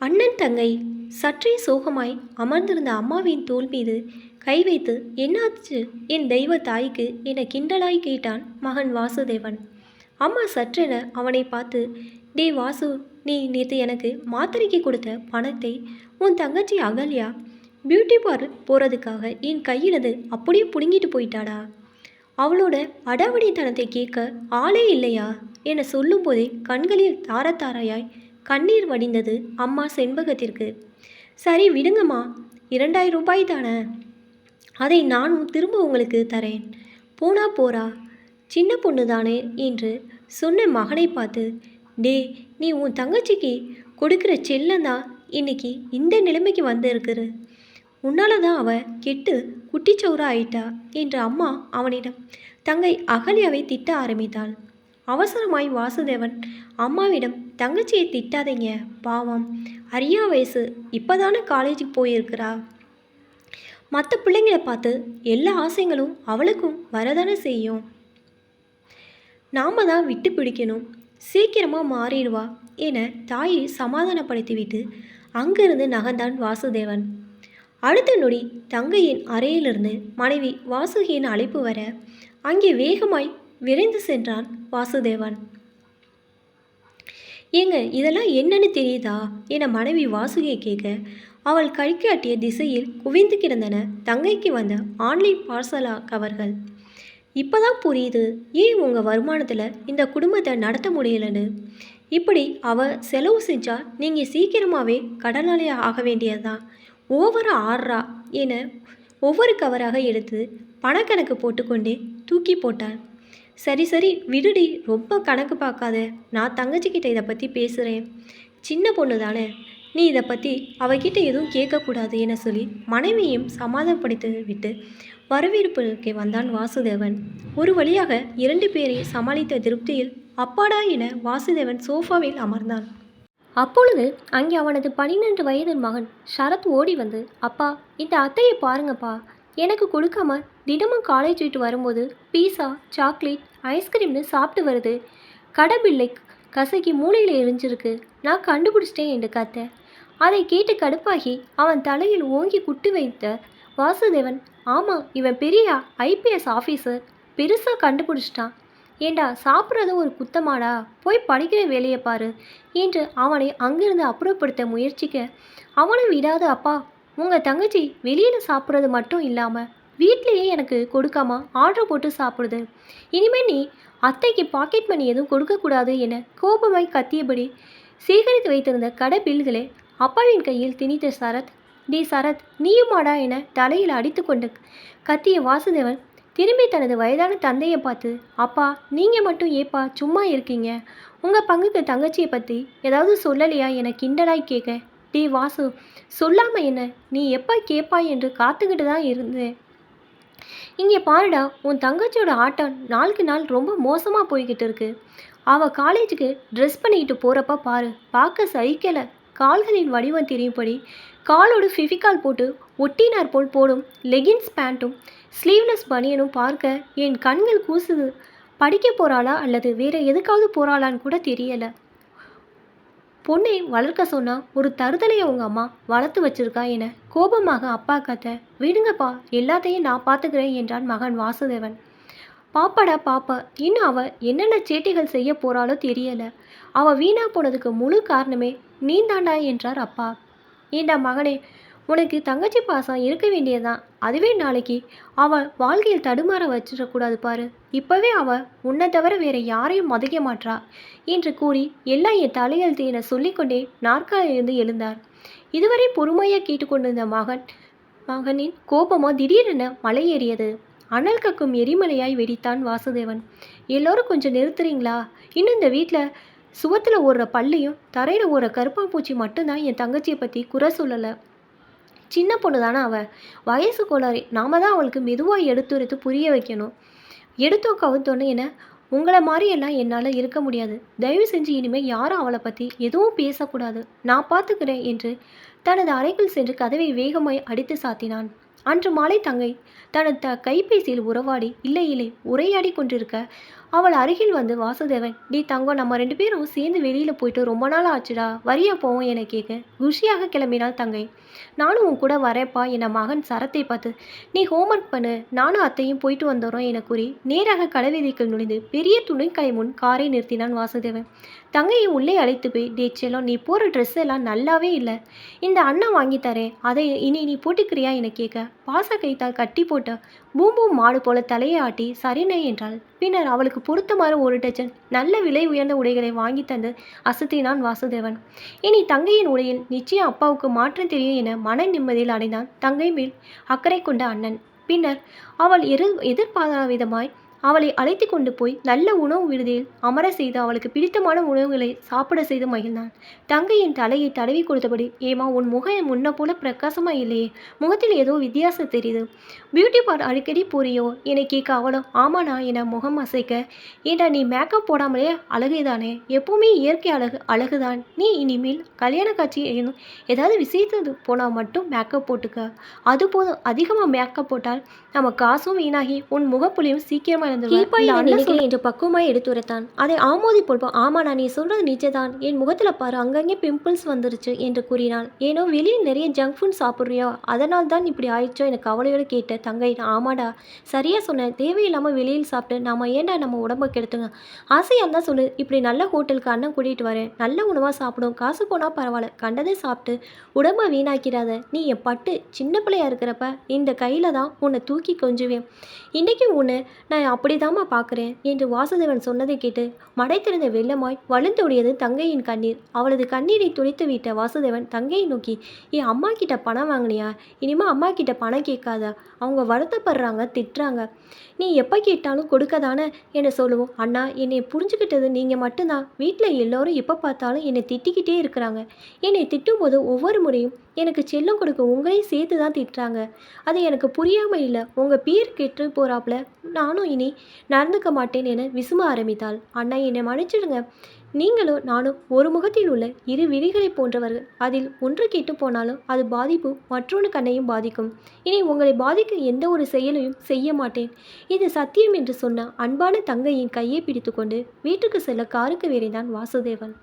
அண்ணன் தங்கை சற்றே சோகமாய் அமர்ந்திருந்த அம்மாவின் தோள் மீது கை வைத்து என்னாச்சு? என் தெய்வ தாய்க்கு என கிண்டலாய்? கேட்டான் மகன் வாசுதேவன். அம்மா சற்றென அவனை பார்த்து டே வாசு நீ நேற்று எனக்கு மாத்திரைக்கு கொடுத்த பணத்தை உன் தங்கச்சி அகல்யா பியூட்டி பார்லர் போகிறதுக்காக என் கையிலது அப்படியே பிடுங்கிட்டு போயிட்டாடா. அவளோட அடாவடித்தனத்தை கேட்க ஆளே இல்லையா? என சொல்லும்போதே கண்களில் தாரத்தாரையாய் கண்ணீர் வடிந்தது அம்மா செண்பகத்திற்கு. சரி விடுங்கம்மா. இரண்டாயிரம் ரூபாய் தானே? அதை நானும் திரும்ப உங்களுக்கு தரேன். போனா போறா. சின்ன பொண்ணு தானே என்று சொன்ன மகனை பார்த்து டே நீ உன் தங்கச்சிக்கு கொடுக்குற செல்லந்தான் இன்னைக்கு இந்த நிலைமைக்கு வந்திருக்குது. உன்னால தான் அவ கெட்டு குட்டிச்சோரா ஆயிட்டா? என்று அம்மா அவனிடம் தங்கை அகல்யாவை திட்ட ஆரம்பித்தாள். அவசரமாய் வாசுதேவன் அம்மாவிடம் தங்கச்சியை திட்டாதீங்க பாவம். அரியா வயசு இப்போதானே காலேஜுக்கு போயிருக்கிறா? மற்ற பிள்ளைங்களை பார்த்து எல்லா ஆசைங்களும் அவளுக்கும் வரதானே செய்யும். நாம தான் விட்டு பிடிக்கணும். சீக்கிரமாக மாறிடுவா என தாயை சமாதானப்படுத்திவிட்டு அங்கிருந்து நகர்ந்தான் வாசுதேவன். அடுத்த நொடி தங்கையின் அறையிலிருந்து மனைவி வாசுகியின் அழைப்பு வர அங்கே வேகமாய் விரைந்து சென்றான் வாசுதேவன். ஏங்க இதெல்லாம் என்னன்னு தெரியுதா? என மனைவி வாசுகியை கேட்க அவள் கை காட்டிய திசையில் குவிந்து கிடந்தன தங்கைக்கு வந்த ஆன்லைன் பார்சலா கவர்கள். இப்போதான் புரியுது ஏன் உங்கள் வருமானத்தில் இந்த குடும்பத்தை நடத்த முடியலன்னு? இப்படி அவ செலவு செஞ்சால் நீங்கள் சீக்கிரமாகவே கடனாளியாக ஆக வேண்டியதுதான். ஓவராக ஆடுறா என ஒவ்வொரு கவராக எடுத்து பணக்கணக்கு போட்டுக்கொண்டே தூக்கி போட்டாள். சரி சரி விடுடி ரொம்ப கணக்கு பார்க்காத. நான் தங்கச்சிக்கிட்ட இதை பற்றி பேசுகிறேன் சின்ன பொண்ணு தானே. நீ இதை பற்றி அவகிட்ட எதுவும் கேட்கக்கூடாது என சொல்லி மனைவியையும் சமாதானப்படுத்தி விட்டு வரவேற்புக்கு வந்தான் வாசுதேவன். ஒரு வழியாக இரண்டு பேரை சமாளித்த திருப்தியில் அப்பாடா என வாசுதேவன் சோஃபாவில் அமர்ந்தான். அப்பொழுது அங்கே அவனது பன்னிரெண்டு வயது மகன் சரத் ஓடி வந்து அப்பா இந்த அத்தையை பாருங்கப்பா. எனக்கு கொடுக்காம தினமும் காலேஜ் போயிட்டு வரும்போது பீஸா சாக்லேட் ஐஸ்கிரீம்னு சாப்பிட்டு வருது. கடபில்லை கசக்கி மூளையில் எரிஞ்சிருக்கு. நான் கண்டுபிடிச்சிட்டேன் என்று கத்த அதை கேட்டு கடுப்பாகி அவன் தலையில் ஓங்கி குட்டு வைத்த வாசுதேவன் ஆமாம் இவன் பெரிய ஐபிஎஸ் ஆஃபீஸர் பெருசாக கண்டுபிடிச்சிட்டான். ஏண்டா சாப்பிட்றது ஒரு குத்தமாடா? போய் படிக்கிற வேலையை பாரு. என்று அவனை அங்கிருந்து அப்புறப்படுத்த முயற்சிக்க அவனும் விடாத அப்பா உங்கள் தங்கச்சி வெளியில் சாப்பிட்றது மட்டும் இல்லாமல் வீட்லேயே எனக்கு கொடுக்காம ஆர்டர் போட்டு சாப்பிடுது. இனிமேல் நீ அத்தைக்கு பாக்கெட் மணி எதுவும் கொடுக்கக்கூடாது என கோபமாய் கத்தியபடி சேகரித்து வைத்திருந்த கடை பில்களை அப்பாவின் கையில் திணித்த சரத் டி சரத் நீயுமாடா என தலையில் அடித்து கொண்டு கத்திய வாசுதேவன் திரும்பி தனது வயதான தந்தையை பார்த்து அப்பா நீங்கள் மட்டும் ஏப்பா சும்மா இருக்கீங்க. உங்கள் பங்குக்கு தங்கச்சியை பற்றி ஏதாவது சொல்லலையா? என கிண்டலாய் கேட்க டே வாசு சொல்லாம என்ன? நீ எப்போ கேட்பாய் என்று காத்துக்கிட்டு தான் இருந்தேன் இங்கே பாருடா உன் தங்கச்சியோட ஆட்டம் நாளுக்கு நாள் ரொம்ப மோசமாக போய்கிட்டு இருக்கு. அவள் காலேஜுக்கு ட்ரெஸ் பண்ணிக்கிட்டு போகிறப்ப பாரு பார்க்க சகிக்கலை. கால்களின் வடிவம் தெரியும்படி காலோடு ஃபிஃபிகால் போட்டு ஒட்டினார் போல் போடும் லெகின்ஸ் பேண்ட்டும் ஸ்லீவ்லெஸ் பனியனும் பார்க்க என் கண்கள் கூசுது. படிக்க போகிறாளா அல்லது வேற எதுக்காவது போகிறாளான்னு கூட தெரியலை. பொண்ணை வளர்க்க சொன்னால் ஒரு தருதலையை உங்கள் அம்மா வளர்த்து வச்சிருக்கா என கோபமாக அப்பா கத்த விடுங்கப்பா எல்லாத்தையும் நான் பார்த்துக்கிறேன் என்றான் மகன் வாசுதேவன். பாப்பாடா பாப்பா இன்னும் அவள் என்னென்ன சேட்டைகள் செய்ய போகிறாளோ தெரியலை. அவள் வீணாக போனதுக்கு முழு காரணமே நீந்தாண்டா என்றார் அப்பா. ஏண்டா மகனே உனக்கு தங்கச்சி பாசம் இருக்க வேண்டியதுதான். அதுவே நாளைக்கு அவள் வாழ்க்கையில் தடுமாற வச்சிடக்கூடாது பாரு. இப்பவே அவள் உன்னை தவிர வேற யாரையும் மதிக்க மாட்றா என்று கூறி எல்லாம் என் தலையெழுத்து என சொல்லிக்கொண்டே நாற்காலிலிருந்து எழுந்தார். இதுவரை பொறுமையாக கேட்டுக்கொண்டிருந்த மகன் மகனின் கோபமோ திடீரென மலையேறியது. அனல் கக்கும் எரிமலையாய் வெடித்தான் வாசுதேவன். எல்லோரும் கொஞ்சம் நிறுத்துறீங்களா? இன்னும் இந்த வீட்டில் சுவத்தில் ஓடுற பள்ளியும் தரையில் ஓடுற கருப்பாம்பூச்சி மட்டும்தான் என் தங்கச்சியை பற்றி குறை சொல்லலை. சின்ன பொண்ணு தானே அவள் வயசு கோளாறு. நாம தான் அவளுக்கு மெதுவாக எடுத்துரைத்து புரிய வைக்கணும். எடுத்தோ கவுத்தோன்னு என்ன? உங்களை மாதிரி எல்லாம் என்னால் இருக்க முடியாது. தயவு செஞ்சு இனிமேல் யாரும் அவளை பற்றி எதுவும் பேசக்கூடாது. நான் பார்த்துக்கிறேன் என்று தனது அறைக்குள் சென்று கதவை வேகமாய் அடித்து சாத்தினான். அன்று மாலை தங்கை தனது த கைபேசியில் உறவாடி இல்லை இல்லை உரையாடி கொண்டிருக்க அவள் அருகில் வந்து வாசுதேவன் டி தங்கம் நம்ம ரெண்டு பேரும் சேர்ந்து வெளியில் போயிட்டு ரொம்ப நாள் ஆச்சுடா வரியா போவோம் என கேட்க குஷியாக கிளம்பினாள் தங்கை. நானும் உன் கூட வரேப்பா என் மகன் சரத்தை பார்த்து நீ ஹோம்ஒர்க் பண்ணு நானும் அத்தையும் போயிட்டு வந்துடுறோம் என கூறி நேராக கடைவீதிக்குள் நுழைந்து பெரிய துணிக்கடை முன் காரை நிறுத்தினான் வாசுதேவன். தங்கையை உள்ளே அழைத்து போய் டே செல்லம் நீ போகிற ட்ரெஸ் எல்லாம் நல்லாவே இல்லை. இந்த அண்ணன் வாங்கி தரேன். அதை இனி நீ போட்டுக்கிறியா? என கேட்க பாச கைத்தால் கட்டி போட்ட பூம்பூ மாடு போல தலையை ஆட்டி சரிணை என்றாள். பின்னர் அவளுக்கு பொருத்தமாறு ஒரு டஜன் நல்ல விலை உயர்ந்த உடைகளை வாங்கி தந்து அசத்தினான் வாசுதேவன். இனி தங்கையின் உடையில் நிச்சயம் அப்பாவுக்கு மாற்றம் தெரியும் என மன நிம்மதியில் அடைந்தான் தங்கை மேல் அக்கறை கொண்ட அண்ணன். பின்னர் அவள் எதிர் எதிர்பாராத விதமாய் அவளை அழைத்து கொண்டு போய் நல்ல உணவு விடுதியில் அமர செய்து அவளுக்கு பிடித்தமான உணவுகளை சாப்பிட செய்து மகிழ்ந்தான். தங்கையின் தலையை தடவி கொடுத்தபடி ஏமா உன் முகம் முன்ன போல பிரகாசமா இல்லையே. முகத்தில் ஏதோ வித்தியாசம் தெரியுது. பியூட்டி பார்லர் அடிக்கடி போறியோ என கேட்க அவளும் ஆமாண்ணா என முகம் அசைக்க? ஏண்டா நீ மேக்கப் போடாமலே அழகுதானே? எப்பவுமே இயற்கை அழகு அழகுதான். நீ இனிமேல் கல்யாண காட்சி ஏதும் ஏதாவது விசேத்து போனால் மட்டும் மேக்கப் போட்டுக்க. அது போதும் அதிகமாக மேக்கப் போட்டால் நம்ம காசும் வீணாகி உன் முகப்புலையும் சீக்கிரமாக இழந்துருவேன் என்று பக்குவமாய் எடுத்துரைத்தான். அதை ஆமோதி போல்போம் ஆமாண்ணா நீ சொல்றது நிச்சயதான் என் முகத்துல பாரு அங்கங்கே பிம்பிள்ஸ் வந்துருச்சு என்று கூறினாள். ஏனோ வெளியே நிறைய ஜங்க் ஃபுட் சாப்பிட்றியோ? அதனால் தான் இப்படி ஆயிடுச்சோ எனக்கு கவலையோடு கேட்ட தங்கை ஆமாடா சரியா சொன்னேன் தேவையில்லாமல் வெளியில் சாப்பிட்டு நாம ஏன்டா நம்ம உடம்ப கெடுத்துங்க? ஆசையாக இருந்தால் சொல்லு. இப்படி நல்ல ஹோட்டலுக்கு அண்ணன் கூட்டிகிட்டு வரேன் நல்ல உணவாக சாப்பிடும். காசு போனால் பரவாயில்ல. கண்டதை சாப்பிட்டு உடம்ப வீணாக்கிறாத நீ என் பட்டு சின்ன பிள்ளையா இருக்கிறப்ப இந்த கையில் தான் உன்னை தூக்கி கொஞ்சுவேன். இன்றைக்கி உன்னை நான் அப்படிதாம்மா பார்க்குறேன் என்று வாசுதேவன் சொன்னதை கேட்டு மடைத்திருந்த வெள்ளமாய் வலுந்தோடியது தங்கையின் கண்ணீர். அவளது கண்ணீரை துடைத்து விட்ட வாசுதேவன் தங்கையை நோக்கி என் அம்மா கிட்ட பணம் வாங்கினியா? இனிமே அம்மா கிட்ட பணம் கேட்காதா? அவங்க வருத்தப்படுறாங்க திட்டுறாங்க. நீ எப்போ கேட்டாலும் கொடுக்க தானே என்னை சொல்லுவோம். அண்ணா என்னை புரிஞ்சுக்கிட்டது நீங்கள் மட்டும்தான். வீட்டில் எல்லோரும் எப்போ பார்த்தாலும் என்னை திட்டிக்கிட்டே இருக்கிறாங்க. என்னை திட்டும்போது ஒவ்வொரு முறையும் எனக்கு செல்லம் கொடுக்க உங்களையும் சேர்த்து தான் திட்டுறாங்க. அது எனக்கு புரியாமல் இல்லை. உங்கள் பேர் கெட்டு போகிறாப்புல நானும் இனி நடந்துக்க மாட்டேன் என விசும ஆரம்பித்தாள். அண்ணா என்னை மன்னிச்சிடுங்க. நீங்களும் நானும் ஒரு முகத்தில் உள்ள இரு விழிகளை போன்றவர்கள். அதில் ஒன்று கெட்டு போனாலும் அது பாதிப்பு மற்றொன்று கண்ணையும் பாதிக்கும். இனி உங்களை பாதிக்கும் எந்த ஒரு செயலையும் செய்ய மாட்டேன். இது சத்தியம் என்று சொன்ன அன்பான தங்கையின் கையை பிடித்துக்கொண்டு வீட்டுக்கு செல்ல காருக்கு விரைந்தான் வாசுதேவன்.